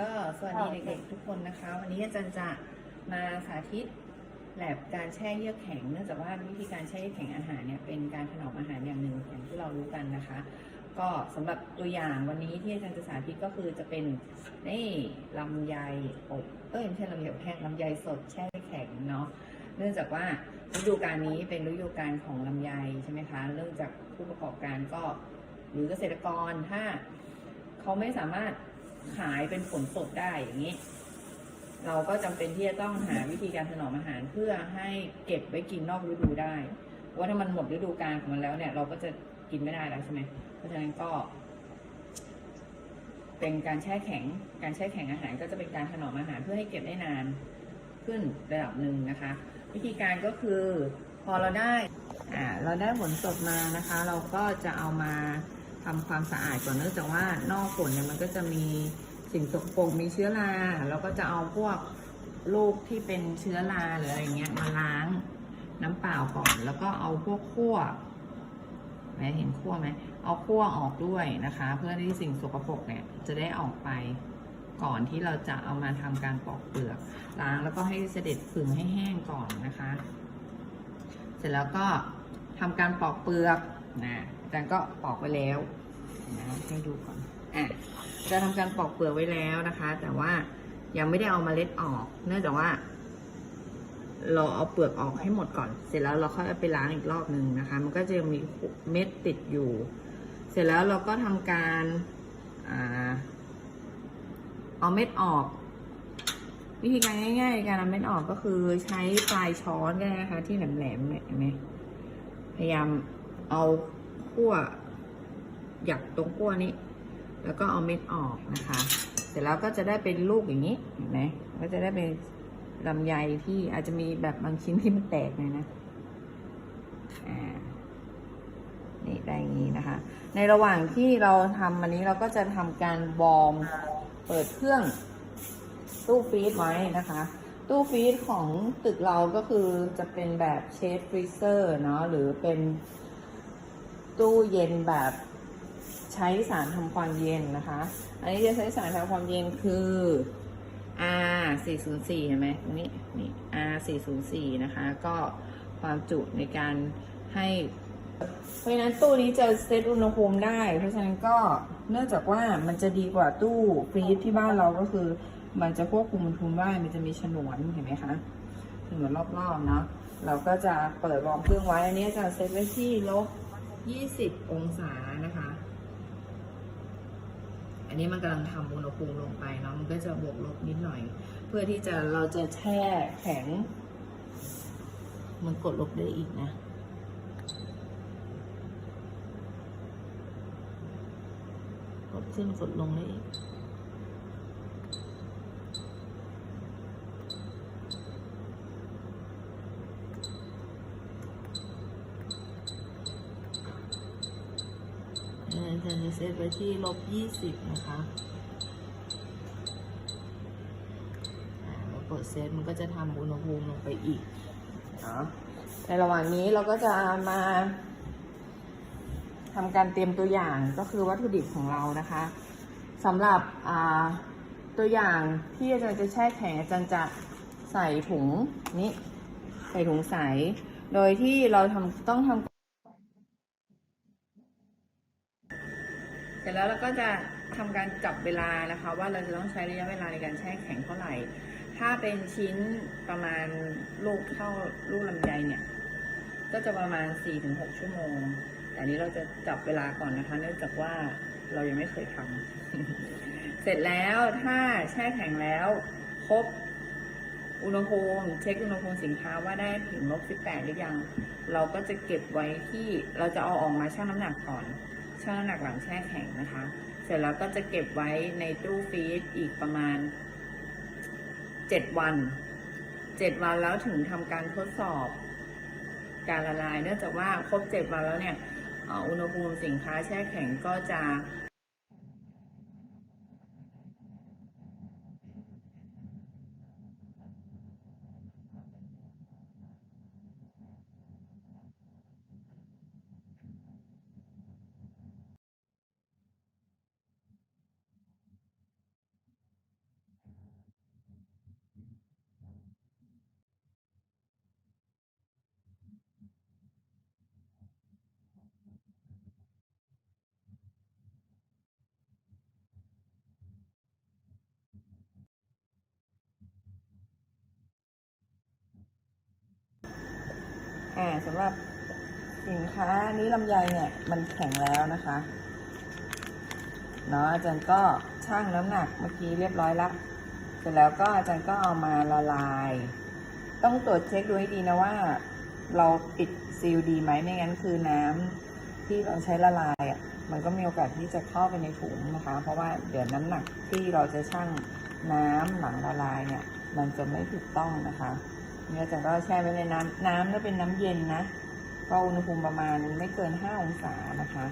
ก็สวัสดีเด็กๆทุกคนนะคะ วันนี้อาจารย์จะมาสาธิตแลบการแช่เยือกแข็ง เนื่องจากว่าวิธีการแช่เยือกแข็งอาหารเนี่ยเป็นการถนอมอาหารอย่างหนึ่งอย่างที่เรารู้กันนะคะ ก็สำหรับตัวอย่างวันนี้ที่อาจารย์จะสาธิตก็คือจะเป็นนี่ลำไยอบเอ้ยไม่ใช่ลำไยอบแห้งลำไยสดแช่แข็งเนาะเนื่องจากว่าฤดูกาลนี้เป็นฤดูกาลของลำไยใช่ไหมคะเนื่องจากผู้ประกอบการก็ หรือเกษตรกรถ้าเขาไม่สามารถ ขายเป็นผลสดได้อย่างนี้ เราก็จำเป็นที่จะต้องหาวิธีการถนอมอาหารเพื่อให้เก็บไว้กินนอกฤดูได้ว่าถ้ามันหมดฤดูกาลของมันแล้วเนี่ย เราก็จะกินไม่ได้แล้วใช่ไหมเพราะฉะนั้นก็ เป็นการแช่แข็ง การแช่แข็งอาหารก็จะเป็นการถนอมอาหารเพื่อให้เก็บได้นานขึ้นระดับหนึ่งนะคะ วิธีการก็คือพอเราได้อ่าเราได้ผลสดมานะคะ เราก็จะเอามา ทำความสะอาดก่อนเนื่องจากว่านอกผลเนี่ยมันก็จะมีสิ่งสกปรกมีเชื้อราเราก็จะเอาพวกลูกที่เป็นเชื้อราหรืออะไรเงี้ยมาล้างน้ำเปล่าก่อน แล้วก็เอาพวกขั้วไหมเห็นขั้วไหมเอาขั้วออกด้วยนะคะ เพื่อที่สิ่งสกปรกเนี่ยจะได้ออกไปก่อนที่เราจะเอามาทำการปอกเปลือกล้างแล้วก็ให้เสด็จผึ่งให้แห้งก่อนนะคะ เสร็จแล้วก็ทำการปอกเปลือกนะ อาจารย์ก็ปอกไว้แล้วนะให้ดูก่อนอะจะทำการปอกเปลือกไว้แล้วนะคะ แต่ว่ายังไม่ได้เอามาเมล็ดออก เนื่องจากว่า เราเอาเปลือกออกให้หมดก่อน เสร็จแล้วเราค่อยไปล้างอีกรอบหนึ่งนะคะ มันก็จะมีเม็ดติดอยู่ เสร็จแล้วเราก็ทำการอาเอาเม็ดออก วิธีการง่าย ๆ การเอาเม็ดออกก็คือใช้ปลายช้อนก็ได้นะคะ ที่แหลมๆเนี่ยเห็นไหมพยายามเอา ขั้วหยักตรงขั้วนี้ แล้วก็เอาเม็ดออกนะคะ เสร็จแล้วก็จะได้เป็นลูกอย่างนี้เห็นไหมก็จะได้เป็นลำไยที่อาจจะมีแบบบางชิ้นที่มันแตกเลยนะอ่านี่ได้อย่างนี้นะคะ ในระหว่างที่เราทำอันนี้เราก็จะทำการวอร์มเปิดเครื่องตู้ฟรีซไว้นะคะตู้ฟรีซของตึกเราก็คือจะเป็นแบบเชฟฟรีเซอร์เนาะหรือเป็น ตู้เย็นแบบใช้สารทำความเย็นนะคะ อันนี้จะใช้สารทำความเย็นคือ R 404เห็นไหมตรงนี้นี่ R 404นะคะ ก็ความจุในการให้ เพราะฉะนั้นตู้นี้จะเซตอุณหภูมิได้ เพราะฉะนั้นก็เนื่องจากว่ามันจะดีกว่าตู้ฟรีซที่บ้านเราก็คือ มันจะควบคุมอุณหภูมิได้มันจะมีฉนวนเห็นไหมคะฉนวนรอบๆเนาะเราก็จะเปิดวอร์มเครื่องไว้อันนี้จะเซตไว้ที่ลบ 20 องศานะคะ อันนี้มันกำลังทำอุณหภูมิลงไปเนาะ มันก็จะบวกลบนิดหน่อย เพื่อที่จะเราจะแช่แข็ง มันกดลบได้อีกนะกดขึ้นกดลงได้อีก อาจารย์จะเซตไว้ที่ลบยี่สิบนะคะอ่าเราเปิดเซตมันก็จะทำอุณหภูมิลงไปอีกเนาะในระหว่างนี้เราก็จะมาทำการเตรียมตัวอย่างก็คือวัตถุดิบของเรานะคะสำหรับอ่าตัวอย่างที่อาจารย์จะแช่แข็งอาจารย์จะใส่ถุงนี้ใส่ถุงใส โดยที่เราทำต้องทำ เส ร็จแล้วเราก็จะทำการจับเวลานะคะ ว่าเราจะต้องใช้ระยะเวลาในการแช่แข็งเท่าไหร่ ถ้าเป็นชิ้นประมาณลูกเท่าลูกลำไยเนี่ย ก็จะประมาณ 4-6 ชั่วโมง แต่นนี้เราจะจับเวลาก่อนนะคะ เนื่องจากว่าเรายังไม่เคยทำ เสร็จแล้วถ้าแช่แข็งแล้วครบอุณหภูมิเช็คอุณหภูมิสินค้าว่าได้ถึงลบ18หรือยัง เราก็จะเก็บไว้ที่เราจะเอาออกมาชั่งน้ำหนักก่อน ชั่งน้ำหนักหลังแช่แข็งนะคะ เสร็จแล้วก็จะเก็บไว้ในตู้ฟรีซอีกประมาณ 7 วัน 7 วันแล้วถึงทำการทดสอบ การละลาย เนื่องจากว่าครบ 7 วันแล้วเนี่ยอุณหภูมิสินค้าแช่แข็งก็จะ สำหรับสินค้านี้ลำไยเนี่ย มันแข็งแล้วนะคะเนาะอาจารย์ก็ชั่งน้ำหนักเมื่อกี้เรียบร้อยละเสร็จแล้วก็อาจารย์ก็เอามาละลาย ต้องตรวจเช็คดูให้ดีนะว่า เราปิดซีลดีไหมไม่งั้นคือน้ำที่เราใช้ละลายอะมันก็มีโอกาสที่จะเข้าไปในถุงนะคะ เพราะว่าเดี๋ยวน้ำหนักที่เราจะชั่งน้ำหลังละลายเนี่ย มันจะไม่ถูกต้องนะคะ เนี่ยอจารย์ก็แช่ไว้ในน้ำน้ำถ้าเป็นน้ำเย็นนะก็อุณหภูมิประมาณไม่เกิน 5 องศานะคะ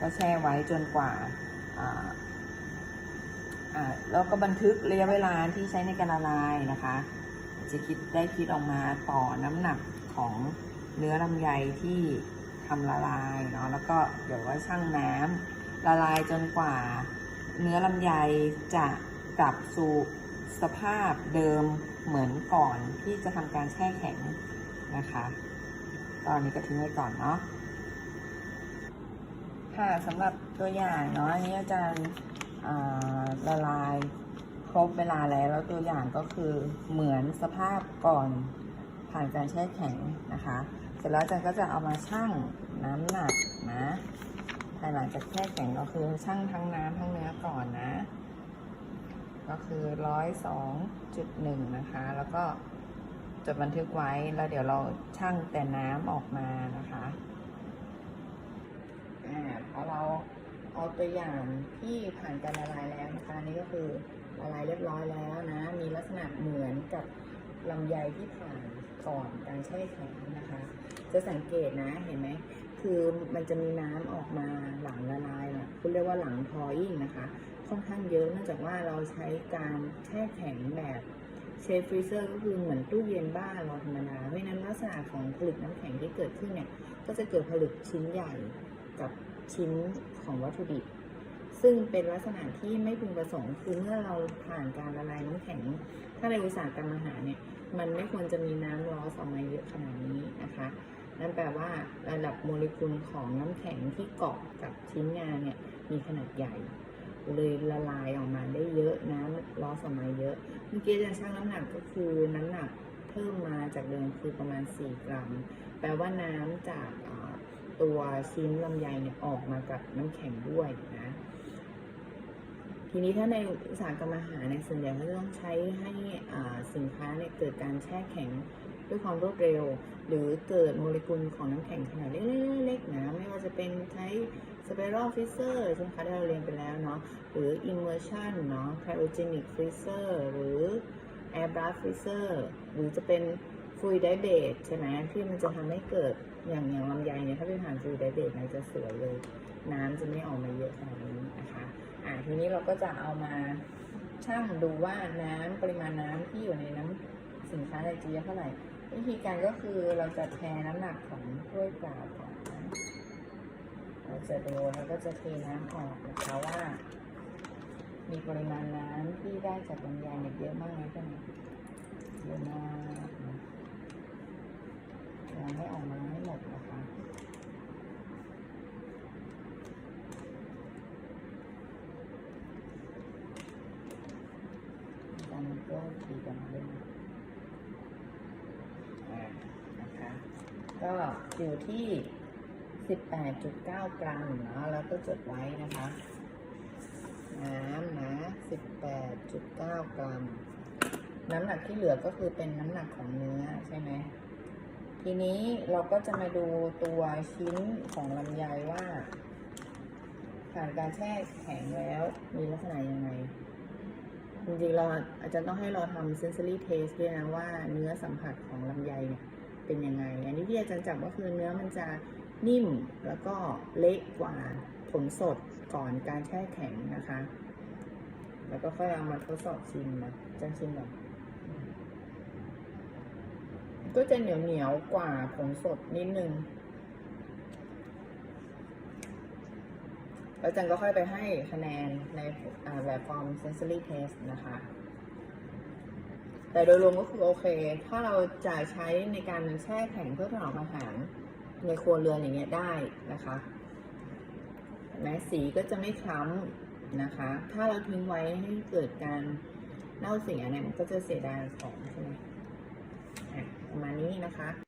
ก็แช่ไว้จนกว่าแล้วก็บันทึกระยะเวลาที่ใช้ในการละลายนะคะ จะคิดได้คิดออกมาต่อน้ำหนักของเนื้อลำไยที่ทำละลายเนาะแล้วก็เดี๋ยวว่าชั่งน้ำละลายจนกว่า เนื้อลำไยจะกลับสู่สภาพเดิม เหมือนก่อนที่จะทำการแช่แข็งนะคะตอนนี้ก็ทิ้งไว้ก่อนเนาะค่ะสำหรับตัวอย่างเนาะอันนี้อาจารย์ละลายครบเวลาแล้วแล้วตัวอย่างก็คือเหมือนสภาพก่อนผ่านการแช่แข็งนะคะ เสร็จแล้วอาจารย์ก็จะเอามาชั่งน้ำหนักนะภายหลังจากแช่แข็งก็คือชั่งทั้งน้ำทั้งเนื้อก่อนนะ ก็คือร้อยสองจุดหนึ่งนะคะ แล้วก็จดบันทึกไว้แล้วเดี๋ยวเราชั่งแต่น้ำออกมานะคะอ่าพอเราเอาตัวอย่างที่ผ่านการละลายแล้วนะคะนี่ก็คือละลายเรียบร้อยแล้วนะ มีลักษณะเหมือนกับลำไยที่ผ่านก่อนการแช่แข็งนะคะ จะสังเกตนะเห็นไหมคือมันจะมีน้ำออกมาหลังละลายนะคุณเรียกว่าหลังพอยิ่งนะคะ ค่อนข้างเยอะเนื่องจากว่าเราใช้การแช่แข็งแบบเชฟฟรีเซอร์ก็คือเหมือนตู้เย็นบ้านเราธรรมดาเพราะนั้นลักษณะของผลึกน้ำแข็งที่เกิดขึ้นเนี่ยก็จะเกิดผลึกชิ้นใหญ่กับชิ้นของวัตถุดิบ ซึ่งเป็นลักษณะที่ไม่พึงประสงค์คือเมื่อเราผ่านการละลายน้ำแข็ง ถ้าในอุตสาหกรรมอาหารเนี่ยมันไม่ควรจะมีน้ำล้อสออกมาเยอะขนาดนี้นะคะนั่นแปลว่าระดับโมเลกุลของน้ำแข็งที่เกาะกับชิ้นงานเนี่ยมีขนาดใหญ่ เลยละลายออกมาได้เยอะน้ำล้อสมาเยอะ เมื่อกี้อาจารย์ชั่งน้ำหนักก็คือน้ำหนักเพิ่มมาจากเดิมคือประมาณ 4 กรัม แปลว่าน้ำจากตัวชิ้นลำไยเนี่ยออกมากับน้ำแข็งด้วยนะ ทีนี้ถ้าในอุตสาหกรรมอาหารเนี่ยส่วนใหญ่เขาจะต้องใช้ให้สินค้าเนี่ยเกิดการแช่แข็งด้วยความรวดเร็ว หรือเกิดโมเลกุลของน้ำแข็งขนาดเล็กๆๆๆนะไม่ว่าจะเป็นใช้ spiral freezer ใช่ไหมคะที่เราเรียนไปแล้วเนาะหรือ immersion เนาะ cryogenic freezer หรือ air blast freezer หรือจะเป็น fluid bed ใช่ไหมที่มันจะทำให้เกิดอย่างอย่างลำไยเนี่ยถ้าไปผ่าน fluid bed เนี่ยจะสวยเลย น้ำจะไม่ออกมาเยอะขนาดนี้นะคะอ่าทีนี้เราก็จะเอามาชั่งดูว่าน้ำปริมาณน้ำที่อยู่ในน้ำสินค้าในจีเท่าไหร่วิธีการก็คือเราจะแทน้ำหนักของถ้วยเปล่าก่อนนะ เราจะดูแล้วก็จะเทน้ำออกนะคะว่า มีปริมาณน้ำที่ได้จากลำไยเนี่ยเยอะมากไหมแค่ไหนเยอะมากยังให้ออกมาให้หมดนะคะการก็ดีกันมาด้วยนะอ่านะคะ ก็อยู่ที่ 18.9 กรัมเนาะแล้วก็จดไว้นะคะ น้ำนะ 18.9 กรัม น้ำหนักที่เหลือก็คือเป็นน้ำหนักของเนื้อใช่ไหมทีนี้เราก็จะมาดูตัวชิ้นของลำไยว่า ผ่านการแช่แข็งแล้วมีลักษณะยังไงจริงๆเราอาจจะต้องให้เราทำ sensory taste ด้วยนะว่าเนื้อสัมผัสของลำไยเนี่ยเป็นยังไง อันนี้ที่อาจารย์จับก็คือเนื้อมันจะ นิ่มแล้วก็เละกว่าผลสดก่อนการแช่แข็งนะคะ แล้วก็ค่อยเอามาทดสอบชิมนะจันชิมก่อนก็จะเหนียวเหนียวกว่าผลสดนิดนึง แล้วจันก็ค่อยไปให้คะแนนในอ่าแบบฟอร์ม sensory test นะคะ แต่โดยรวมก็คือโอเค ถ้าเราจะใช้ในการแช่แข็งเพื่อถนอมอาหาร ในครัวเรือนอย่างเงี้ยได้นะคะแม้สีก็จะไม่คล้ำนะคะ ถ้าเราทิ้งไว้ให้เกิดการเน่าเสียเนี่ยมันก็จะเสียดายของใช่ไหมประมาณนี้นะคะ